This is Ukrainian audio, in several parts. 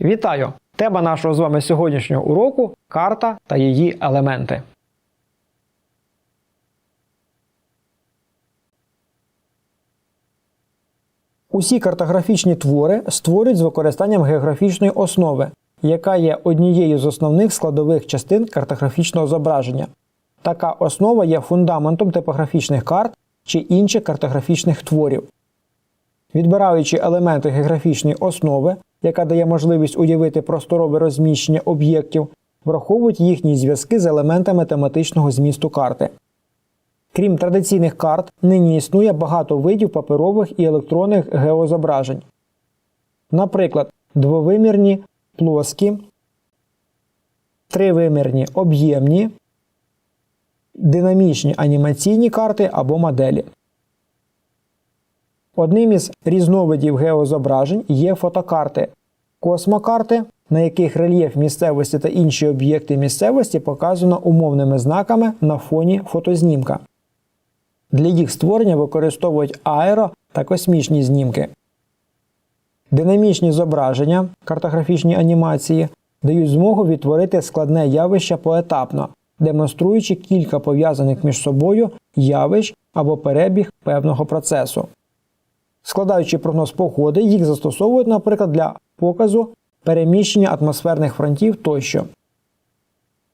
Вітаю! Тема нашого з вами сьогоднішнього уроку карта та її елементи. Усі картографічні твори створюють з використанням географічної основи, яка є однією з основних складових частин картографічного зображення. Така основа є фундаментом типографічних карт чи інших картографічних творів. Відбираючи елементи географічної основи, яка дає можливість уявити просторове розміщення об'єктів, враховують їхні зв'язки з елементами тематичного змісту карти. Крім традиційних карт, нині існує багато видів паперових і електронних геозображень. Наприклад, двовимірні плоскі, тривимірні об'ємні, динамічні анімаційні карти або моделі. Одним із різновидів геозображень є фотокарти, космокарти, на яких рельєф місцевості та інші об'єкти місцевості показано умовними знаками на фоні фотознімка. Для їх створення використовують аеро та космічні знімки. Динамічні зображення, картографічні анімації дають змогу відтворити складне явище поетапно, демонструючи кілька пов'язаних між собою явищ або перебіг певного процесу. Складаючи прогноз погоди, їх застосовують, наприклад, для показу переміщення атмосферних фронтів тощо.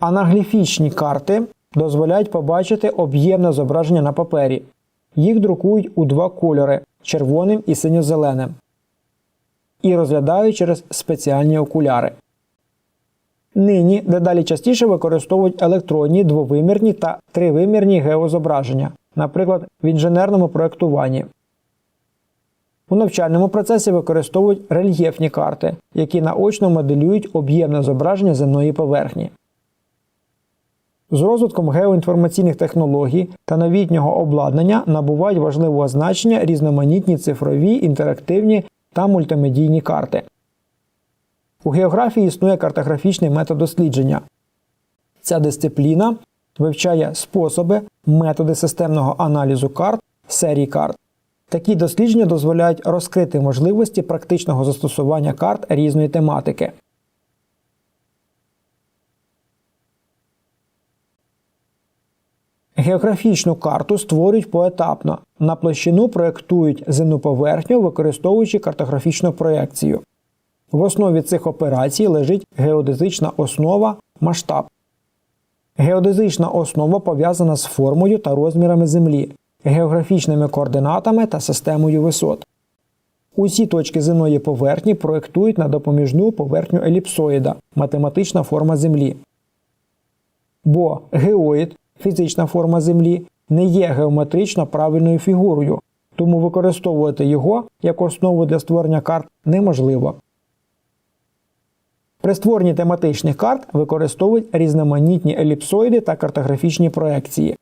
Анагліфічні карти дозволяють побачити об'ємне зображення на папері. Їх друкують у два кольори червоним і синьо-зеленим. І розглядають через спеціальні окуляри. Нині дедалі частіше використовують електронні двовимірні та тривимірні геозображення, наприклад, в інженерному проєктуванні. У навчальному процесі використовують рельєфні карти, які наочно моделюють об'ємне зображення земної поверхні. З розвитком геоінформаційних технологій та новітнього обладнання набувають важливого значення різноманітні цифрові, інтерактивні та мультимедійні карти. У географії існує картографічний метод дослідження. Ця дисципліна вивчає способи, методи системного аналізу карт, серій карт. Такі дослідження дозволяють розкрити можливості практичного застосування карт різної тематики. Географічну карту створюють поетапно. На площину проєктують земну поверхню, використовуючи картографічну проекцію. В основі цих операцій лежить геодезична основа масштаб. Геодезична основа пов'язана з формою та розмірами Землі, географічними координатами та системою висот. Усі точки земної поверхні проєктують на допоміжну поверхню еліпсоїда математична форма Землі. Бо геоїд фізична форма Землі не є геометрично правильною фігурою, тому використовувати його як основу для створення карт неможливо. При створенні тематичних карт використовують різноманітні еліпсоїди та картографічні проекції.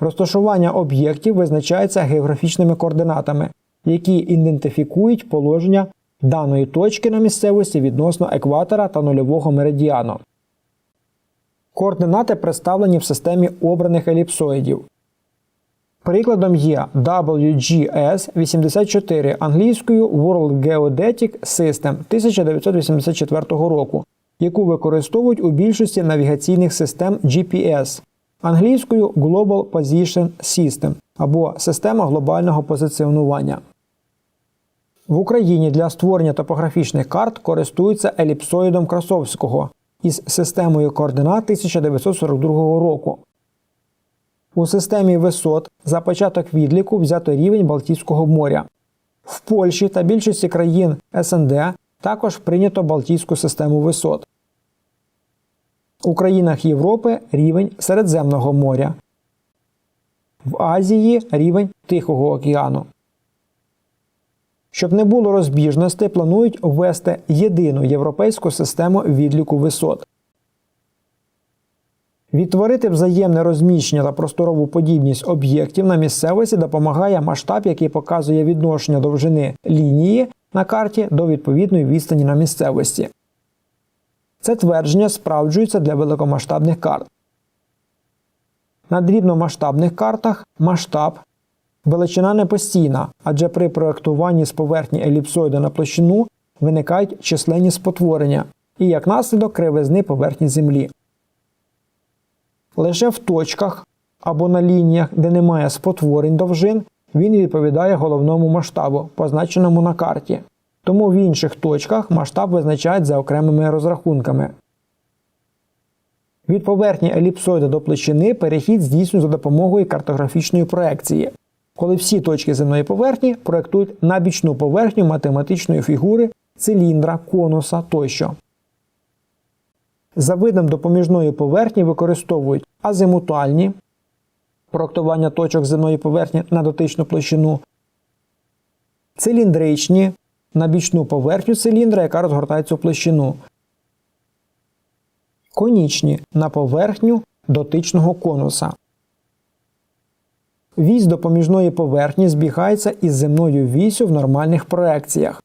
Розташування об'єктів визначається географічними координатами, які ідентифікують положення даної точки на місцевості відносно екватора та нульового меридіану. Координати представлені в системі обраних еліпсоїдів. Прикладом є WGS 84 англійською World Geodetic System 1984 року, яку використовують у більшості навігаційних систем GPS, англійською Global Position System або Система глобального позиціонування. В Україні для створення топографічних карт користуються еліпсоїдом Красовського із системою координат 1942 року. У системі висот за початок відліку взято рівень Балтійського моря. В Польщі та більшості країн СНД також прийнято Балтійську систему висот. У країнах Європи рівень Середземного моря. В Азії рівень Тихого океану. Щоб не було розбіжностей, планують ввести єдину європейську систему відліку висот. Відтворити взаємне розміщення та просторову подібність об'єктів на місцевості допомагає масштаб, який показує відношення довжини лінії на карті до відповідної відстані на місцевості. Це твердження справджується для великомасштабних карт. На дрібномасштабних картах масштаб величина не постійна, адже при проєктуванні з поверхні еліпсоїда на площину виникають численні спотворення і як наслідок кривизни поверхні Землі. Лише в точках або на лініях, де немає спотворень довжин, він відповідає головному масштабу, позначеному на карті. Тому в інших точках масштаб визначають за окремими розрахунками. Від поверхні еліпсоїда до площини перехід здійснює за допомогою картографічної проекції, коли всі точки земної поверхні проектують на бічну поверхню математичної фігури, циліндра, конуса тощо. За видом допоміжної поверхні використовують азимутальні проектування точок земної поверхні на дотичну площину, циліндричні на бічну поверхню циліндра, яка розгортається у площину, конічні на поверхню дотичного конуса. Вісь допоміжної поверхні збігається із земною вісю в нормальних проекціях,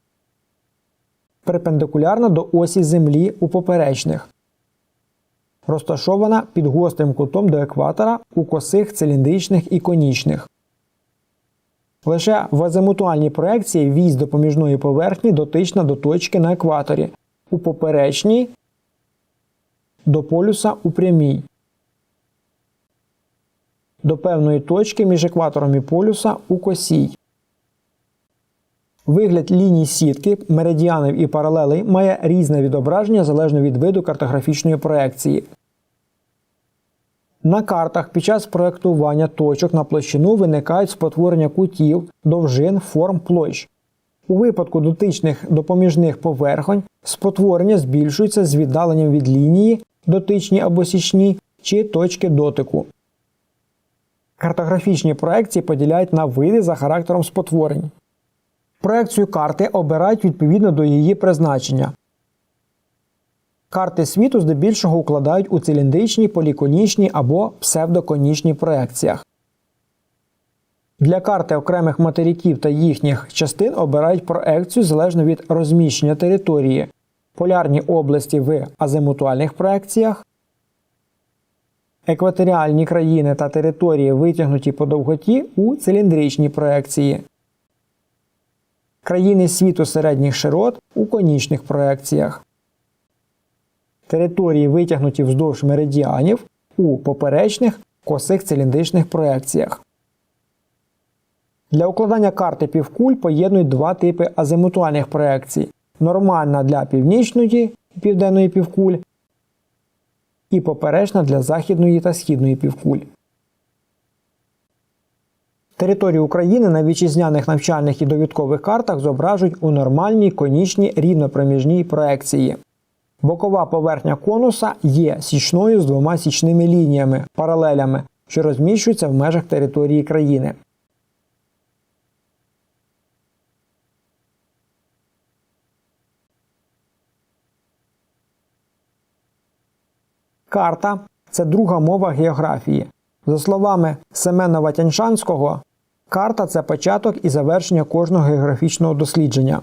перпендикулярно до осі Землі у поперечних розташована під гострим кутом до екватора у косих циліндричних і конічних. Лише в азимутуальній проекції вісь допоміжної поверхні дотична до точки на екваторі, у поперечній до полюса у прямій. До певної точки між екватором і полюса у косій. Вигляд ліній сітки, меридіанів і паралелей має різне відображення залежно від виду картографічної проекції. На картах під час проектування точок на площину виникають спотворення кутів, довжин, форм площ. У випадку дотичних допоміжних поверхонь спотворення збільшується з віддаленням від лінії, дотичні або січні чи точки дотику. Картографічні проекції поділяють на види за характером спотворень. Проекцію карти обирають відповідно до її призначення. Карти світу здебільшого укладають у циліндричні, поліконічні або псевдоконічні проекціях. Для карти окремих материків та їхніх частин обирають проекцію залежно від розміщення території, полярні області в азимутуальних проекціях, екваторіальні країни та території витягнуті по довготі у циліндричній проекції країни світу середніх широт у конічних проекціях, території витягнуті вздовж меридіанів у поперечних косих циліндричних проекціях. Для укладання карти півкуль поєднують два типи азимутуальних проекцій нормальна для північної і південної півкуль і поперечна для західної та східної півкуль. Територію України на вітчизняних навчальних і довідкових картах зображують у нормальній конічній рівнопроміжній проекції. Бокова поверхня конуса є січною з двома січними лініями паралелями, що розміщуються в межах території країни. Карта це друга мова географії. За словами Семена Ватяншанського, карта це початок і завершення кожного географічного дослідження.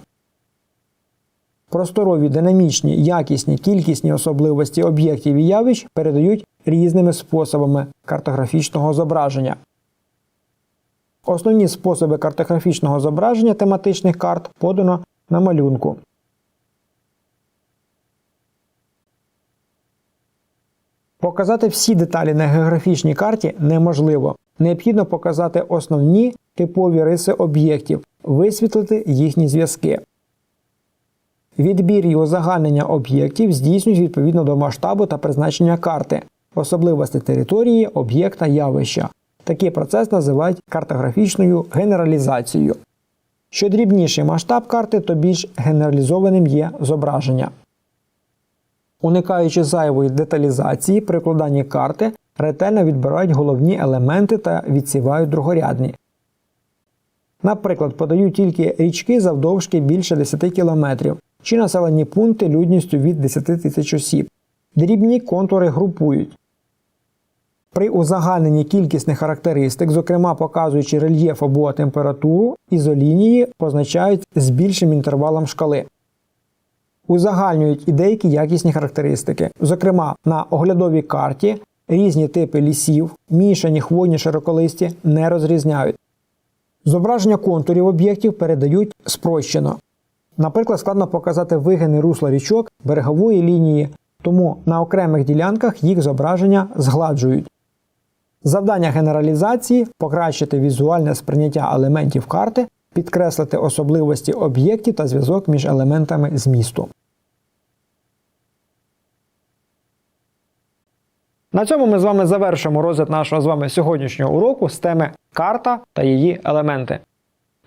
Просторові, динамічні, якісні, кількісні особливості об'єктів і явищ передають різними способами картографічного зображення. Основні способи картографічного зображення тематичних карт подано на малюнку. Показати всі деталі на географічній карті неможливо. Необхідно показати основні типові риси об'єктів, висвітлити їхні зв'язки. Відбір і узагальнення об'єктів здійснюють відповідно до масштабу та призначення карти, особливості території, об'єкта, явища. Такий процес називають картографічною генералізацією. Що дрібніший масштаб карти, то більш генералізованим є зображення. Уникаючи зайвої деталізації, при укладанні карти ретельно відбирають головні елементи та відсівають другорядні. Наприклад, подають тільки річки завдовжки більше 10 км чи населені пункти людністю від 10 тисяч осіб. Дрібні контури групують. При узагальненні кількісних характеристик, зокрема показуючи рельєф або температуру, ізолінії позначають з більшим інтервалом шкали узагальнюють і деякі якісні характеристики. Зокрема, на оглядовій карті різні типи лісів, мішані хвойні широколисті не розрізняють. Зображення контурів об'єктів передають спрощено. Наприклад, складно показати вигини русла річок берегової лінії, тому на окремих ділянках їх зображення згладжують. Завдання генералізації покращити візуальне сприйняття елементів карти, підкреслити особливості об'єктів та зв'язок між елементами змісту. На цьому ми з вами завершимо розгляд нашого з вами сьогоднішнього уроку з теми карта та її елементи.